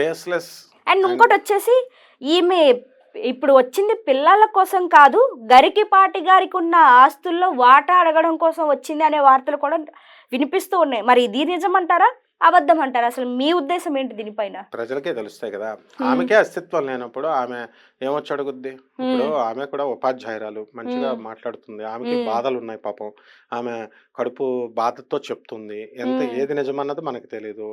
Baseless and ఇంకోటి వచ్చేసి ఈమె ఇప్పుడు వచ్చింది పిల్లల కోసం కాదు గరికిపాటి గారికి ఉన్న ఆస్తుల్లో వాటా అడగడం కోసం వచ్చింది అనే వార్తలు కూడా వినిపిస్తూ ఉన్నాయి. మరి ఇది నిజమంటారా? అబద్ధం అంటారా అసలు మీ ఉద్దేశం ఏంటి దీనిపైన? ప్రజలకే తెలుస్తాయి కదా. ఆమెకే అస్తిత్వం లేనప్పుడు ఆమె ఏమొచ్చి అడుగుద్ది ఇప్పుడు ఆమె కూడా ఉపాధ్యాయురాలు మంచిగా. మాట్లాడుతుంది. ఆమెకి. బాధలు ఉన్నాయి పాపం. ఆమె కడుపు బాధతో చెప్తుంది. ఎంత. ఏది నిజమన్నది మనకు తెలియదు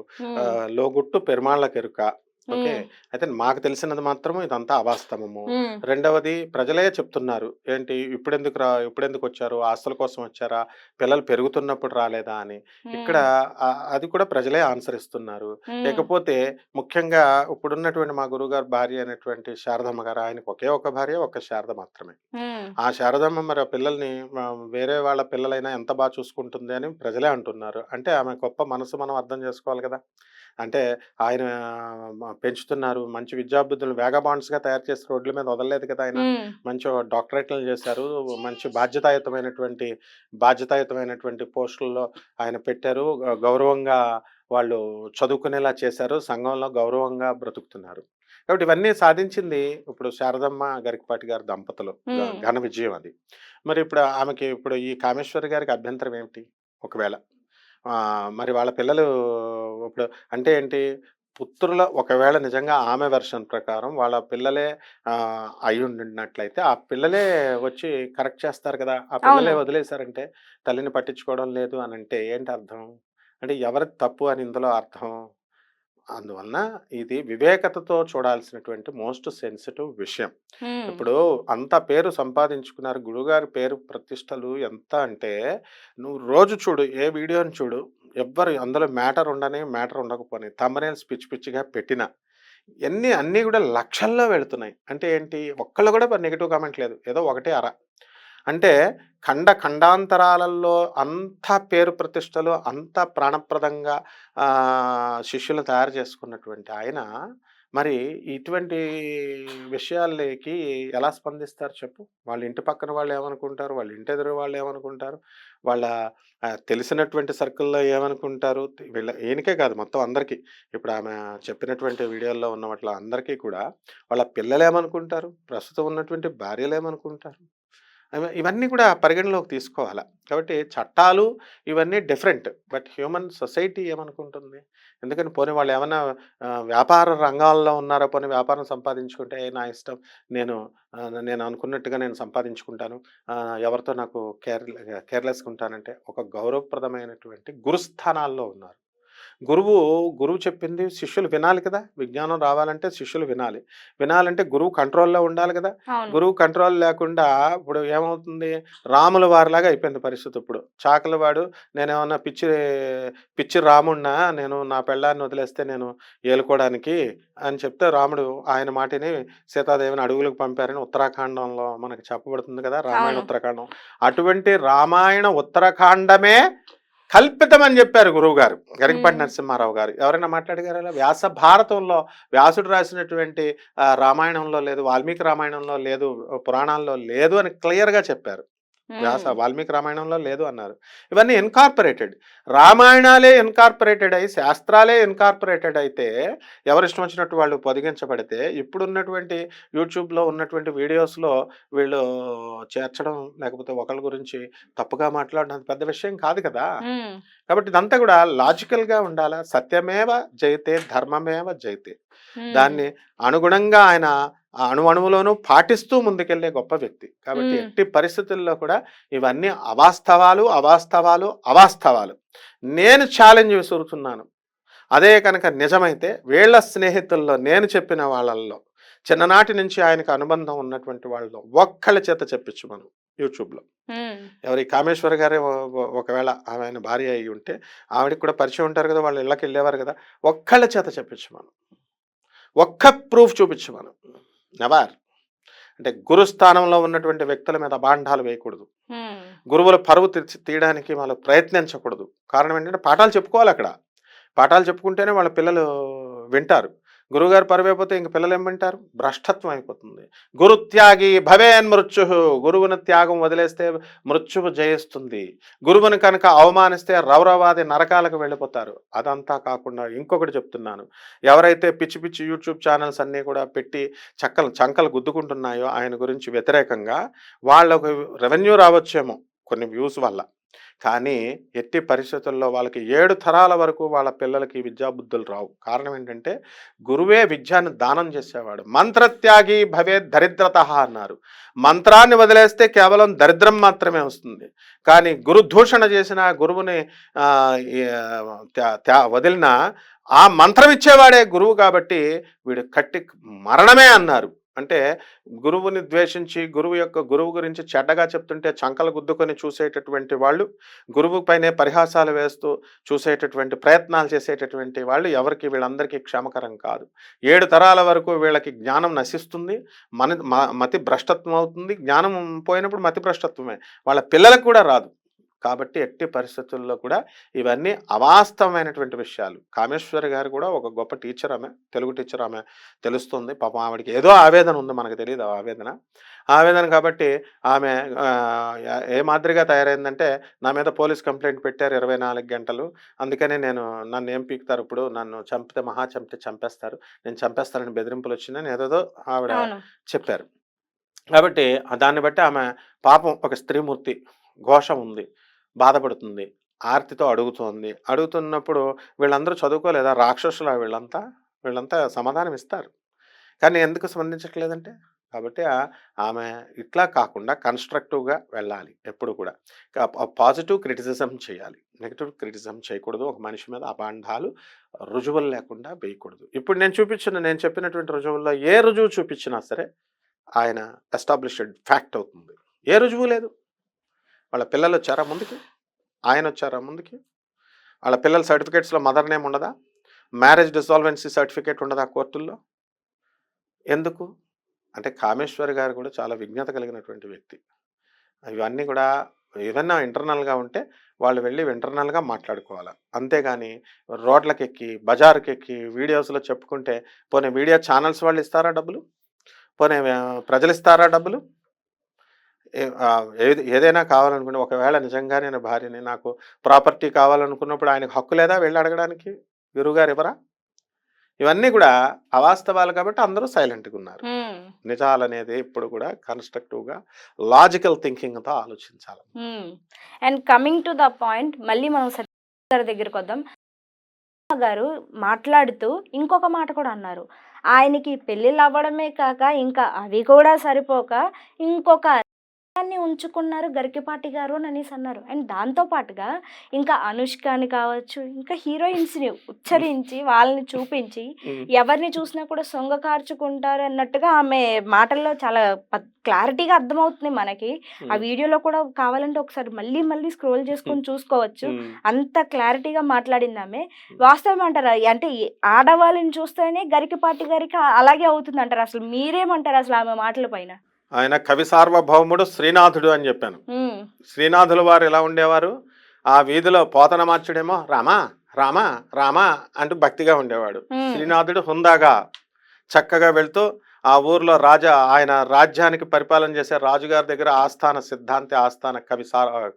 లోగుట్టు పెరుమాళ్ళ కెరుక ఓకే. అయితే మాకు తెలిసినది మాత్రం ఇదంతా అవాస్తవము. రెండవది ప్రజలే చెప్తున్నారు. ఏంటి? ఇప్పుడెందుకు రా ఇప్పుడెందుకు వచ్చారు? ఆస్తుల కోసం వచ్చారా? పిల్లలు పెరుగుతున్నప్పుడు రాలేదా అని. ఇక్కడ అది కూడా ప్రజలే ఆన్సర్ ఇస్తున్నారు. లేకపోతే ముఖ్యంగా ఇప్పుడున్నటువంటి మా గురుగారు భార్య అయినటువంటి శారదమ్మ గారు ఆయనకు ఒకే ఒక భార్య ఒక శారద మాత్రమే. ఆ శారదమ్మ మరి ఆ పిల్లల్ని వేరే వాళ్ళ పిల్లలైనా ఎంత బాగా చూసుకుంటుంది అని ప్రజలే అంటున్నారు. అంటే ఆమె గొప్ప మనసు మనం అర్థం చేసుకోవాలి కదా. అంటే ఆయన పెంచుతున్నారు. మంచి విద్యాబుద్ధులు వేగబాండ్స్గా తయారు చేసి రోడ్ల మీద వదలలేదు కదా ఆయన. మంచి డాక్టరేట్లు చేశారు. మంచి బాధ్యతాయుతమైనటువంటి బాధ్యతాయుతమైనటువంటి పోస్టుల్లో ఆయన పెట్టారు. గౌరవంగా వాళ్ళు చదువుకునేలా చేశారు. సంఘంలో గౌరవంగా బ్రతుకుతున్నారు. కాబట్టి ఇవన్నీ సాధించింది ఇప్పుడు శారదమ్మ గరికపాటి గారి దంపతులు. ఘన విజయం అది. మరి ఇప్పుడు ఆమెకి ఇప్పుడు ఈ కామేశ్వరి గారికి అభ్యంతరం ఏమిటి? ఒకవేళ. మరి వాళ్ళ పిల్లలు ఇప్పుడు అంటే ఏంటి? పుత్రుల ఒకవేళ నిజంగా ఆమె వెర్షన్ ప్రకారం వాళ్ళ పిల్లలే అయి ఉండినట్లయితే ఆ పిల్లలే వచ్చి కరెక్ట్ చేస్తారు కదా. ఆ పిల్లలే. వదిలేశారంటే తల్లిని పట్టించుకోవడం లేదు అని అంటే ఏంటి అర్థం అంటే ఎవరి తప్పు అని ఇందులో అర్థం? అందువలన ఇది వివేకతతో చూడాల్సినటువంటి మోస్ట్ సెన్సిటివ్ విషయం. ఇప్పుడు అంత పేరు సంపాదించుకున్నారు గురుగారి పేరు ప్రతిష్టలు ఎంత అంటే నువ్వు రోజు చూడు ఏ వీడియోని చూడు ఎవ్వరు అందులో మ్యాటర్ ఉండని మ్యాటర్ ఉండకపోని తమ్మనేల్స్ పిచ్చి పిచ్చిగా పెట్టిన ఎన్ని అన్నీ కూడా లక్షల్లో వెళుతున్నాయి. అంటే ఏంటి? ఒక్కళ్ళు కూడా నెగిటివ్ కామెంట్ లేదు. ఏదో ఒకటే అర. అంటే ఖండ ఖండాంతరాలలో అంత పేరు ప్రతిష్టలు అంత ప్రాణప్రదంగా శిష్యులను తయారు చేసుకున్నటువంటి ఆయన. మరి ఇటువంటి విషయాలకి ఎలా స్పందిస్తారు చెప్పు? వాళ్ళ ఇంటి పక్కన వాళ్ళు ఏమనుకుంటారు? వాళ్ళ ఇంటి ఎదురు వాళ్ళు ఏమనుకుంటారు? వాళ్ళ తెలిసినటువంటి సర్కిల్లో ఏమనుకుంటారు? వీళ్ళ ఈయనకే కాదు మొత్తం అందరికీ. ఇప్పుడు ఆమె చెప్పినటువంటి వీడియోల్లో ఉన్న వాటిలో అందరికీ కూడా వాళ్ళ పిల్లలు ఏమనుకుంటారు ప్రస్తుతం ఉన్నటువంటి భార్యలు ఏమనుకుంటారు ఇవన్నీ కూడా పరిగణలోకి తీసుకోవాలి? కాబట్టి చట్టాలు ఇవన్నీ డిఫరెంట్. బట్ హ్యూమన్ సొసైటీ ఏమనుకుంటుంది? ఎందుకని పోనీ వాళ్ళు ఏమైనా వ్యాపార రంగాల్లో ఉన్నారో? పోనీ వ్యాపారం సంపాదించుకుంటే "ఏ, నా ఇష్టం. నేను నేను అనుకున్నట్టుగా నేను సంపాదించుకుంటాను. ఎవరితో నాకు కేర్ కేర్లెస్గా ఉంటానంటే ఒక గౌరవప్రదమైనటువంటి గురుస్థానాల్లో ఉన్నారు. గురువు గురువు చెప్పింది శిష్యులు వినాలి కదా. విజ్ఞానం రావాలంటే శిష్యులు వినాలి. వినాలంటే గురువు కంట్రోల్లో ఉండాలి కదా. గురువు కంట్రోల్ లేకుండా ఇప్పుడు ఏమవుతుంది? రాముల వారిలాగా అయిపోయింది పరిస్థితి ఇప్పుడు. చాకలి వాడు నేనేమన్నా పిచ్చి పిచ్చి రాముడినా నేను నా పెళ్ళాన్ని వదిలేస్తే నేను ఏలుకోవడానికి అని చెప్తే రాముడు ఆయన మాటిని సీతాదేవిని అడుగులకు పంపారని ఉత్తరాఖండంలో మనకి చెప్పబడుతుంది కదా రామాయణ. ఉత్తరాఖండం. అటువంటి రామాయణ ఉత్తరాఖండమే కల్పితం అని చెప్పారు గురువు గారు గరికపాటి. నరసింహారావు గారు. ఎవరైనా మాట్లాడగారు అలా వ్యాస భారతంలో వ్యాసుడు రాసినటువంటి రామాయణంలో లేదు వాల్మీకి రామాయణంలో లేదు పురాణాల్లో లేదు అని క్లియర్గా చెప్పారు. వ్యాస వాల్మీకి రామాయణంలో లేదు అన్నారు. ఇవన్నీ ఇన్కార్పొరేటెడ్ రామాయణాలే ఇన్కార్పొరేటెడ్ అయి శాస్త్రాలే ఇన్కార్పొరేటెడ్ అయితే ఎవరిష్టం వచ్చినట్టు వాళ్ళు పొదిగించబడితే ఇప్పుడున్నటువంటి యూట్యూబ్లో ఉన్నటువంటి వీడియోస్లో వీళ్ళు చేర్చడం లేకపోతే ఒకరి గురించి తప్పుగా మాట్లాడడం పెద్ద విషయం కాదు కదా! కాబట్టి ఇదంతా కూడా లాజికల్గా ఉండాలా? సత్యమేవ జయితే ధర్మమేవ జయితే. ఉమ్, దాన్ని అనుగుణంగా ఆయన ఆ అణు అణువులోనూ పాటిస్తూ ముందుకెళ్ళే గొప్ప వ్యక్తి. కాబట్టి. ఎట్టి పరిస్థితుల్లో కూడా ఇవన్నీ అవాస్తవాలు అవాస్తవాలు అవాస్తవాలు. నేను ఛాలెంజ్ విసురుతున్నాను అదే కనుక నిజమైతే వీళ్ళ స్నేహితుల్లో నేను చెప్పిన వాళ్ళల్లో చిన్ననాటి నుంచి ఆయనకు అనుబంధం ఉన్నటువంటి వాళ్ళలో ఒక్కళ్ళ చేత చెప్పించు మనం యూట్యూబ్లో. ఎవరి కామేశ్వర గారే ఒకవేళ ఆయన భార్య అయి ఉంటే ఆవిడకి కూడా పరిచయం ఉంటారు కదా వాళ్ళు ఇళ్ళకి వెళ్ళేవారు కదా ఒక్కళ్ళ చేత చెప్పించు మనం. ఒక్క ప్రూఫ్ చూపించు మనం. నెవర్. అంటే గురుస్థానంలో ఉన్నటువంటి వ్యక్తుల మీద బాండాలు వేయకూడదు. గురువుల పరువు తీర్చి తీయడానికి వాళ్ళు ప్రయత్నించకూడదు. కారణం ఏంటంటే పాఠాలు చెప్పుకోవాలి అక్కడ. పాఠాలు చెప్పుకుంటేనే వాళ్ళ పిల్లలు వింటారు. గురువుగారు పరువైపోతే ఇంక పిల్లలు ఏమంటారు భ్రష్టత్వం అయిపోతుంది. గురుత్యాగి భవేన్ మృత్యు. గురువుని త్యాగం వదిలేస్తే మృత్యువు జయిస్తుంది. గురువుని కనుక అవమానిస్తే రౌరవాది నరకాలకు వెళ్ళిపోతారు. అదంతా కాకుండా ఇంకొకటి చెప్తున్నాను. ఎవరైతే పిచ్చి పిచ్చి యూట్యూబ్ ఛానల్స్ అన్నీ కూడా పెట్టి చక్కలు చంకలు గుద్దుకుంటున్నాయో ఆయన గురించి వ్యతిరేకంగా వాళ్ళకు రెవెన్యూ రావచ్చేమో కొన్ని వ్యూస్ వల్ల. కానీ ఎట్టి పరిస్థితుల్లో వాళ్ళకి ఏడు తరాల వరకు వాళ్ళ పిల్లలకి విద్యాబుద్ధులు రావు. కారణం ఏంటంటే గురువే విద్యాను దానం చేసేవాడు. మంత్రత్యాగి భవే దరిద్రత అన్నారు. మంత్రాన్ని వదిలేస్తే కేవలం దరిద్రం మాత్రమే వస్తుంది. కానీ గురుదూషణ చేసిన గురువుని త్యా- వదిలిన ఆ మంత్రం ఇచ్చేవాడే గురువు కాబట్టి వీడు కట్టి మరణమే అన్నారు. అంటే గురువుని ద్వేషించి గురువు యొక్క గురువు గురించి చెడ్డగా చెప్తుంటే చంకలు గుద్దుకొని చూసేటటువంటి వాళ్ళు గురువు పైనే పరిహాసాలు వేస్తూ చూసేటటువంటి ప్రయత్నాలు చేసేటటువంటి వాళ్ళు ఎవరికి వీళ్ళందరికీ క్షమకరం కాదు. ఏడు తరాల వరకు వీళ్ళకి జ్ఞానం నశిస్తుంది మన మతి భ్రష్టత్వం అవుతుంది. జ్ఞానం పోయినప్పుడు మతి భ్రష్టత్వమే. వాళ్ళ పిల్లలకు కూడా రాదు. కాబట్టి ఎట్టి పరిస్థితుల్లో కూడా ఇవన్నీ అవాస్తవమైనటువంటి విషయాలు. కామేశ్వరి గారు కూడా ఒక గొప్ప టీచర్ ఆమె తెలుగు టీచర్ ఆమె తెలుస్తుంది. పాపం ఆవిడకి ఏదో ఆవేదన ఉంది మనకు తెలియదు ఆవేదన. ఆవేదన కాబట్టి ఆమె ఏ మాదిరిగా తయారైందంటే నా మీద పోలీస్ కంప్లైంట్ పెట్టారు ఇరవై నాలుగు గంటలు. అందుకనే నేను నన్ను ఏం పీకుతారు ఇప్పుడు? నన్ను చంపితే మహా చంపితే చంపేస్తారు. నేను చంపేస్తానని బెదిరింపులు వచ్చిందని ఏదేదో ఆవిడ చెప్పారు. కాబట్టి దాన్ని బట్టి ఆమె పాపం ఒక స్త్రీమూర్తి ఘోషం ఉంది. బాధపడుతుంది. ఆర్తితో అడుగుతోంది. అడుగుతున్నప్పుడు వీళ్ళందరూ చదువుకోలేదా? రాక్షసులా వీళ్ళంతా? వీళ్ళంతా సమాధానం ఇస్తారు. కానీ ఎందుకు స్పందించట్లేదంటే? కాబట్టి ఆమె ఇట్లా కాకుండా కన్స్ట్రక్టివ్గా వెళ్ళాలి ఎప్పుడు కూడా. పాజిటివ్ క్రిటిసిజం చేయాలి. నెగిటివ్ క్రిటిసిజం చేయకూడదు. ఒక మనిషి మీద అబాండాలు రుజువులు లేకుండా వేయకూడదు. ఇప్పుడు నేను చూపించిన నేను చెప్పినటువంటి రుజువుల్లో ఏ రుజువు చూపించినా సరే ఆయన ఎస్టాబ్లిష్డ్ ఫ్యాక్ట్ అవుతుంది. ఏ రుజువు లేదు. వాళ్ళ పిల్లలు వచ్చారా ముందుకి? ఆయన వచ్చారా ముందుకి? వాళ్ళ పిల్లల సర్టిఫికేట్స్లో మదర్ నేమ్ ఉండదా? మ్యారేజ్ డిసాల్వెన్సీ సర్టిఫికేట్ ఉండదా కోర్టుల్లో? ఎందుకు? అంటే కామేశ్వరి గారు కూడా చాలా విజ్ఞత కలిగినటువంటి వ్యక్తి. ఇవన్నీ కూడా ఏదన్నా ఇంటర్నల్గా ఉంటే వాళ్ళు వెళ్ళి ఇంటర్నల్గా మాట్లాడుకోవాలి. అంతేగాని రోడ్లకు ఎక్కి బజార్కి ఎక్కి వీడియోస్లో చెప్పుకుంటే పోనీ మీడియా ఛానల్స్ వాళ్ళు ఇస్తారా డబ్బులు? పోనీ ప్రజలు ఇస్తారా డబ్బులు? ఏదైనా కావాలనుకుంటే ఒకవేళ నిజంగా నేను భార్యని నాకు ప్రాపర్టీ కావాలనుకున్నప్పుడు ఆయనకు హక్కు లేదా వెళ్ళి అడగడానికి? గురువుగారు ఎవరా ఇవన్నీ కూడా అవాస్తవాలు కాబట్టి అందరూ సైలెంట్గా ఉన్నారు. ఉమ్, నిజాలనేది ఇప్పుడు కూడా కన్స్ట్రక్టివ్గా లాజికల్ థింకింగ్తో ఆలోచించాలి. And coming to the point మళ్ళీ మనం గారి దగ్గరికి వద్దాం. గారు మాట్లాడుతూ ఇంకొక మాట కూడా అన్నారు. ఆయనకి పెళ్ళిళ్ళు అవ్వడమే కాక ఇంకా అవి కూడా సరిపోక ఇంకొక అన్ని ఉంచుకున్నారు గరికిపాటి గారు అని అనేసి అన్నారు. అండ్ దాంతో పాటుగా ఇంకా అనుష్కని కావచ్చు ఇంకా హీరోయిన్స్ని ఉచ్చరించి వాళ్ళని చూపించి ఎవరిని చూసినా కూడా సొంగ కార్చుకుంటారు అన్నట్టుగా ఆమె మాటల్లో చాలా క్లారిటీగా అర్థమవుతుంది మనకి. ఆ వీడియోలో కూడా కావాలంటే ఒకసారి మళ్ళీ మళ్ళీ స్క్రోల్ చేసుకొని చూసుకోవచ్చు. అంత క్లారిటీగా మాట్లాడింది ఆమె. వాస్తవం అంటారా? అంటే ఆడవాళ్ళని చూస్తేనే గరికపాటి గారికి అలాగే అవుతుంది అంటారు అసలు మీరేమంటారు అసలు ఆమె మాటల పైన? ఆయన కవి సార్వభౌముడు శ్రీనాథుడు అని చెప్పాను. శ్రీనాథుల వారు ఎలా ఉండేవారు? ఆ వీధిలో పోతన మార్చుడేమో రామా రామా రామా అంటూ భక్తిగా ఉండేవాడు. శ్రీనాథుడు హుందాగా చక్కగా వెళ్తూ ఆ ఊర్లో రాజా ఆయన రాజ్యానికి పరిపాలన చేసే రాజుగారి దగ్గర ఆస్థాన సిద్ధాంతి ఆస్థాన కవి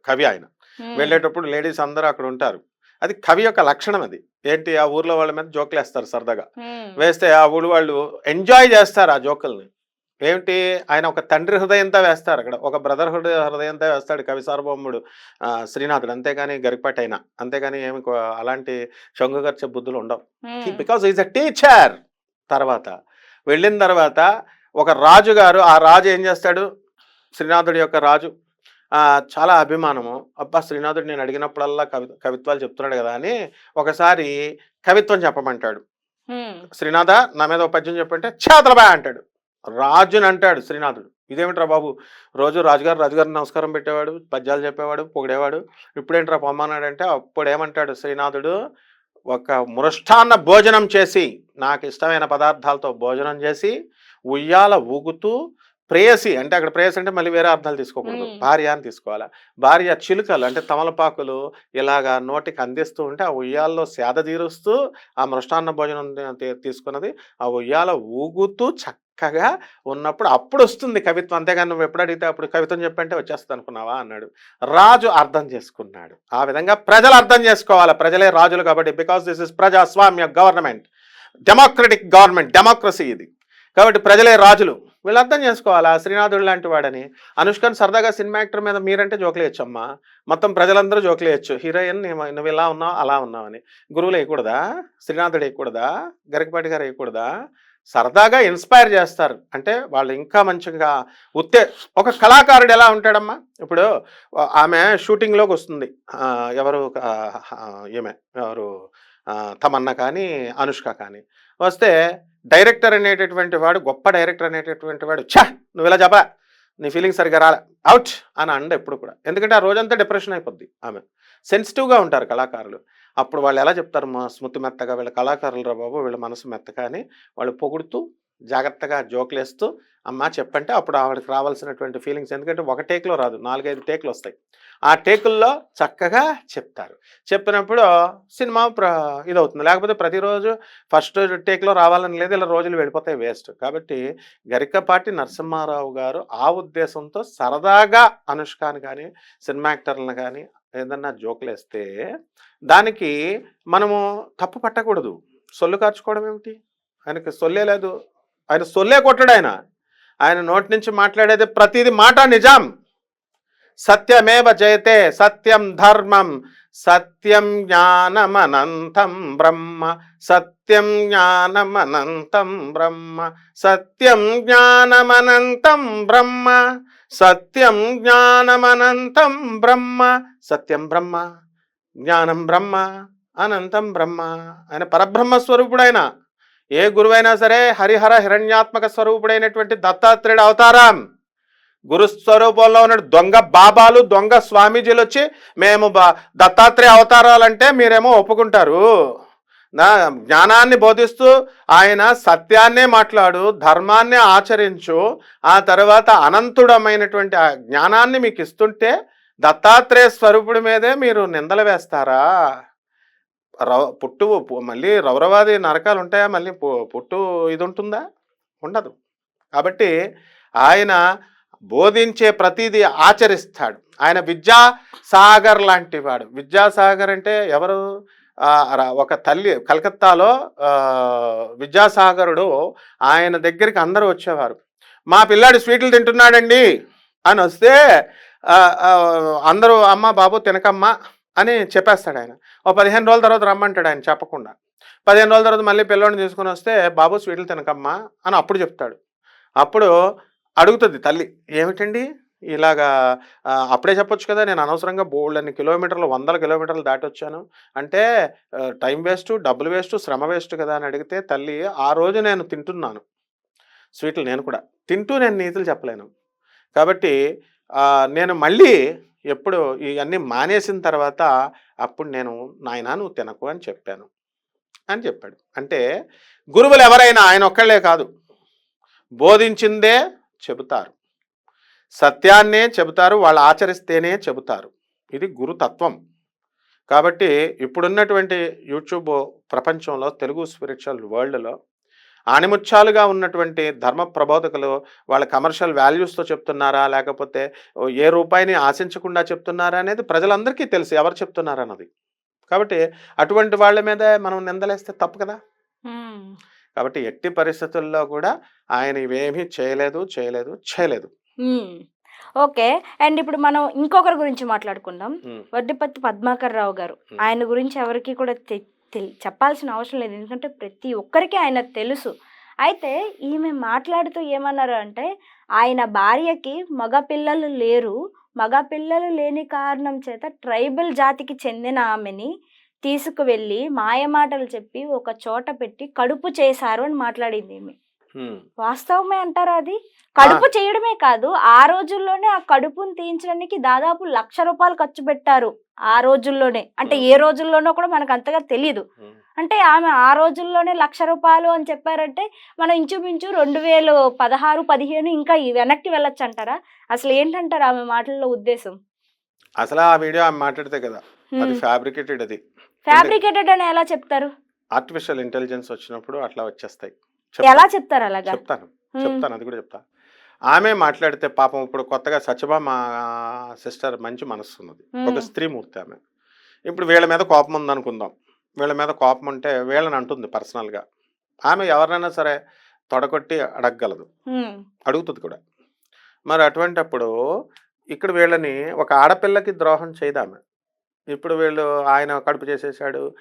కవి ఆయన. వెళ్ళేటప్పుడు లేడీస్ అందరూ అక్కడ ఉంటారు. అది కవి యొక్క లక్షణం అది. ఏంటి? ఆ ఊర్లో వాళ్ళ మీద జోకులు వేస్తారు సరదాగా వేస్తే ఆ ఊరు వాళ్ళు ఎంజాయ్ చేస్తారు ఆ జోకుల్ని. ఏమిటి? ఆయన ఒక తండ్రి హృదయంతో వేస్తారు అక్కడ. ఒక బ్రదర్ హృదయ హృదయంతో వేస్తాడు కవి సార్వభౌముడు. శ్రీనాథుడు. అంతేగాని గరికపాటి అయినా అంతేగాని ఏమి అలాంటి చొంగుగర్చే బుద్ధులు ఉండవు. బికాజ్ ఈజ్ అ టీచర్ తర్వాత వెళ్ళిన తర్వాత ఒక రాజు గారు ఆ రాజు ఏం చేస్తాడు? శ్రీనాథుడి యొక్క రాజు. చాలా అభిమానము. అబ్బా శ్రీనాథుడు నేను అడిగినప్పుడల్లా కవి కవిత్వాలు చెప్తున్నాడు కదా అని ఒకసారి కవిత్వం చెప్పమంటాడు. శ్రీనాథ నా మీద ఒక పద్యం చెప్పంటే చేతలబా అంటాడు. రాజుని అంటాడు శ్రీనాథుడు. ఇదేమిట్రా బాబు? రోజు రాజుగారు రాజుగారిని నమస్కారం పెట్టేవాడు పద్యాలు చెప్పేవాడు పొగిడేవాడు. ఇప్పుడేంట్రా పొమ్మన్నాడంటే అప్పుడేమంటాడు శ్రీనాథుడు ఒక మృష్టాన్న భోజనం చేసి నాకు ఇష్టమైన పదార్థాలతో భోజనం చేసి ఉయ్యాల ఊగుతూ ప్రేయసి అంటే అక్కడ ప్రేయసి అంటే మళ్ళీ వేరే అర్థాలు తీసుకోకూడదు. భార్య అని తీసుకోవాలా? భార్య చిలుకలు అంటే తమలపాకులు ఇలాగా నోటికి అందిస్తూ ఉంటే ఆ ఉయ్యాల్లో సేద తీరుస్తూ ఆ మృష్టాన్న భోజనం తీసుకున్నది. ఆ ఉయ్యాల ఊగుతూ చక్కగా ఉన్నప్పుడు అప్పుడు వస్తుంది కవిత్వం. అంతేగాని నువ్వు ఎప్పుడు అడిగితే అప్పుడు కవిత్వం చెప్పంటే వచ్చేస్తుంది అనుకున్నావా? అన్నాడు. రాజు అర్థం చేసుకున్నాడు. ఆ విధంగా ప్రజలు అర్థం చేసుకోవాలి? ప్రజలే రాజులు కాబట్టి బికాస్ దిస్ ఇస్ ప్రజాస్వామ్య గవర్నమెంట్ డెమోక్రటిక్ గవర్నమెంట్ డెమోక్రసీ ఇది. కాబట్టి ప్రజలే రాజులు. వీళ్ళు అర్థం చేసుకోవాలా? శ్రీనాథుడు లాంటి వాడని. అనుష్కన్ సరదాగా సినిమా యాక్టర్ మీద మీరంటే జోకులు వేయచ్చమ్మా. మొత్తం ప్రజలందరూ జోకులు వేయచ్చు. హీరోయిన్ నువ్వు ఇలా ఉన్నావు అలా ఉన్నావని గురువులు వేయకూడదా? శ్రీనాథుడు వేయకూడదా? గరికపాటి గారు వేయకూడదా? సరదాగా ఇన్స్పైర్ చేస్తారు. అంటే వాళ్ళు ఇంకా మంచిగా ఉత్తే ఒక కళాకారుడు ఎలా ఉంటాడమ్మా? ఇప్పుడు ఆమె షూటింగ్లోకి వస్తుంది. ఎవరు ఈమె ఎవరు తమన్న తమన్నా కానీ అనుష్క కానీ. వస్తే డైరెక్టర్ అనేటటువంటి వాడు గొప్ప డైరెక్టర్ అనేటటువంటి వాడు ఛా నువ్వు ఇలా చెప్పరా? నీ ఫీలింగ్ సరిగ్గా రాలే. అవుట్! అని అండ ఎప్పుడు కూడా. ఎందుకంటే ఆ రోజంతా డిప్రెషన్ అయిపోద్ది ఆమె. సెన్సిటివ్గా ఉంటారు కళాకారులు. అప్పుడు వాళ్ళు ఎలా చెప్తారు? మా స్మృతి మెత్తగా వీళ్ళ కళాకారులు రా బాబు వీళ్ళ మనసు మెత్తగా అని వాళ్ళు పొగుడుతూ జాగ్రత్తగా జోకులేస్తూ అమ్మ చెప్పంటే అప్పుడు ఆవిడకి రావాల్సినటువంటి ఫీలింగ్స్. ఎందుకంటే ఒక టేక్లో రాదు నాలుగైదు టేకులు వస్తాయి. ఆ టేకుల్లో చక్కగా చెప్తారు. చెప్పినప్పుడు సినిమా ప్ర ఇదవుతుంది. లేకపోతే ప్రతిరోజు ఫస్ట్ టేక్లో రావాలని లేదు ఇలా రోజులు వెళ్ళిపోతాయి వేస్ట్. కాబట్టి గరికపాటి నరసింహారావు గారు ఆ ఉద్దేశంతో సరదాగా అనుష్కాని కానీ సినిమా యాక్టర్లను కానీ ఏదన్నా జోకులు వేస్తే దానికి మనము తప్పు పట్టకూడదు. సొల్లు కార్చుకోవడం ఏమిటి? ఆయనకి సొల్లే లేదు. ఆయన సొల్లే కొట్టడు ఆయన. ఆయన నోటి నుంచి మాట్లాడేది ప్రతిది మాట నిజాం. సత్యమేవ జయతే సత్యం ధర్మం. సత్యం జ్ఞానమనంతం బ్రహ్మ సత్యం జ్ఞానమనంతం బ్రహ్మ సత్యం జ్ఞానమనంతం బ్రహ్మ సత్యం జ్ఞానమనంతం బ్రహ్మ సత్యం బ్రహ్మ జ్ఞానం బ్రహ్మ అనంతం బ్రహ్మ ఆయన పరబ్రహ్మ స్వరూపుడైన ఏ గురువైనా సరే హరిహర హిరణ్యాత్మక స్వరూపుడైనటువంటి దత్తాత్రేయుడు అవతారం. గురు స్వరూపంలో ఉన్న దొంగ బాబాలు దొంగ స్వామీజీలు వచ్చి మేము బా దత్తాత్రేయ అవతారాలంటే మీరేమో ఒప్పుకుంటారు. నా జ్ఞానాన్ని బోధిస్తూ ఆయన సత్యాన్నే మాట్లాడు ధర్మాన్నే ఆచరించు ఆ తర్వాత అనంతుడమైనటువంటి ఆ జ్ఞానాన్ని మీకు ఇస్తుంటే దత్తాత్రేయ స్వరూపుడి మీదే మీరు నిందలు వేస్తారా? రవ పుట్టు మళ్ళీ రౌరవాది నరకాలు ఉంటాయా మళ్ళీ పుట్టు ఇది ఉంటుందా ఉండదు. కాబట్టి ఆయన బోధించే ప్రతిదీ ఆచరిస్తాడు. ఆయన విద్యాసాగర్ లాంటి వాడు. విద్యాసాగర్ అంటే ఎవరు? ఒక తల్లి కలకత్తాలో విద్యాసాగరుడు ఆయన దగ్గరికి అందరూ వచ్చేవారు. మా పిల్లాడు స్వీట్లు తింటున్నాడండి. అని వస్తే అందరూ అమ్మ బాబు తినకమ్మా అని చెప్పేస్తాడు ఆయన. ఓ పదిహేను రోజుల తర్వాత రమ్మంటాడు ఆయన చెప్పకుండా. పదిహేను రోజుల తర్వాత మళ్ళీ పిల్లోడిని తీసుకుని వస్తే బాబు స్వీట్లు తినకమ్మా అని అప్పుడు చెప్తాడు. అప్పుడు అడుగుతుంది తల్లి ఏమిటండి? ఇలాగా అప్పుడే చెప్పొచ్చు కదా నేను అనవసరంగా బోల్డ్ అన్ని కిలోమీటర్లు వందల కిలోమీటర్లు దాటి వచ్చాను అంటే టైం వేస్ట్ డబ్బులు వేస్ట్ శ్రమ వేస్ట్ కదా అని అడిగితే తల్లి ఆ రోజు నేను తింటున్నాను. స్వీట్లు నేను కూడా. తింటూ నేను నీతులు చెప్పలేను. కాబట్టి నేను మళ్ళీ ఎప్పుడు ఇవన్నీ మానేసిన తర్వాత అప్పుడు నేను నాయనా నువ్వు తినకు అని చెప్పాను. అని చెప్పాడు. అంటే గురువులు ఎవరైనా ఆయన ఒక్కళ్ళే కాదు. బోధించిందే చెబుతారు. సత్యాన్నే చెబుతారు వాళ్ళు ఆచరిస్తేనే చెబుతారు. ఇది గురుతత్వం. కాబట్టి ఇప్పుడున్నటువంటి యూట్యూబ్ ప్రపంచంలో తెలుగు స్పిరిచువల్ వరల్డ్లో ఆణిముత్యాలుగా ఉన్నటువంటి ధర్మ ప్రబోధకులు వాళ్ళ కమర్షియల్ వాల్యూస్తో చెప్తున్నారా? లేకపోతే ఏ రూపాయిని ఆశించకుండా చెప్తున్నారా? అనేది ప్రజలందరికీ తెలుసు. ఎవరు చెప్తున్నారు అన్నది కాబట్టి అటువంటి వాళ్ళ మీద మనం నిందలేస్తే తప్పు కదా? కాబట్టి ఎట్టి పరిస్థితుల్లో కూడా ఆయన ఇవేమీ చేయలేదు చేయలేదు చేయలేదు. ఓకే. అండ్ ఇప్పుడు మనం ఇంకొకరి గురించి మాట్లాడుకుందాం. వడ్డిపత్తి పద్మాకర్ రావు గారు. ఆయన గురించి ఎవరికి కూడా చెప్పాల్సిన అవసరం లేదు. ఎందుకంటే ప్రతి ఒక్కరికి ఆయన తెలుసు. అయితే ఈమె మాట్లాడుతూ ఏమన్నారు అంటే ఆయన భార్యకి మగ పిల్లలు లేరు. మగ పిల్లలు లేని కారణం చేత ట్రైబల్ జాతికి చెందిన ఆమెని తీసుకువెళ్ళి మాయమాటలు చెప్పి ఒక చోట పెట్టి కడుపు చేశారు అని మాట్లాడింది ఈమె. హ్మ్. వాస్తవమే అంటారా అది? కడుపు చేయడమే కాదు ఆ రోజుల్లోనే ఆ కడుపుని తీయించడానికి దాదాపు లక్ష రూపాయలు ఖర్చు పెట్టారు ఆ రోజుల్లోనే. అంటే ఏ రోజుల్లోనో కూడా మనకు అంతగా తెలియదు. అంటే ఆమె ఆ రోజుల్లోనే లక్ష రూపాయలు అని చెప్పారంటే మనం ఇంచుమించు రెండు వేలు పదహారు పదిహేను ఇంకా ఈ వెనక్కి వెళ్ళొచ్చు అంటారా? అసలు ఏంటంటారు ఆమె మాటల్లో ఉద్దేశం? అసలు ఆ వీడియో ఆమె మాట్లాడితే కదా అది ఫ్యాబ్రికేటెడ్ అది. ఫ్యాబ్రికేటెడ్ అని ఎలా చెప్తారు? ఆర్టిఫిషియల్ ఇంటెలిజెన్స్ వచ్చినప్పుడు అట్లా వచ్చేస్తాయి. ఎలా చెప్తారు అలాగా? చెప్తాను. చెప్తాను అది కూడా చెప్తా. ఆమె మాట్లాడితే పాపం ఇప్పుడు కొత్తగా సత్యభామ సిస్టర్ మంచి మనస్సు ఉన్నది. ఒక స్త్రీమూర్తి ఆమె. ఇప్పుడు వీళ్ళ మీద కోపం ఉందనుకుందాం. వీళ్ళ మీద కోపం ఉంటే వీళ్ళని అంటుంది పర్సనల్గా. ఆమె ఎవరినైనా సరే తొడగొట్టి అడగగలదు. అడుగుతుంది కూడా. మరి అటువంటప్పుడు ఇక్కడ వీళ్ళని ఒక ఆడపిల్లకి ద్రోహం చేయదామె ఇప్పుడు వీళ్ళు ఆయన కడుపు చేసేసాడు.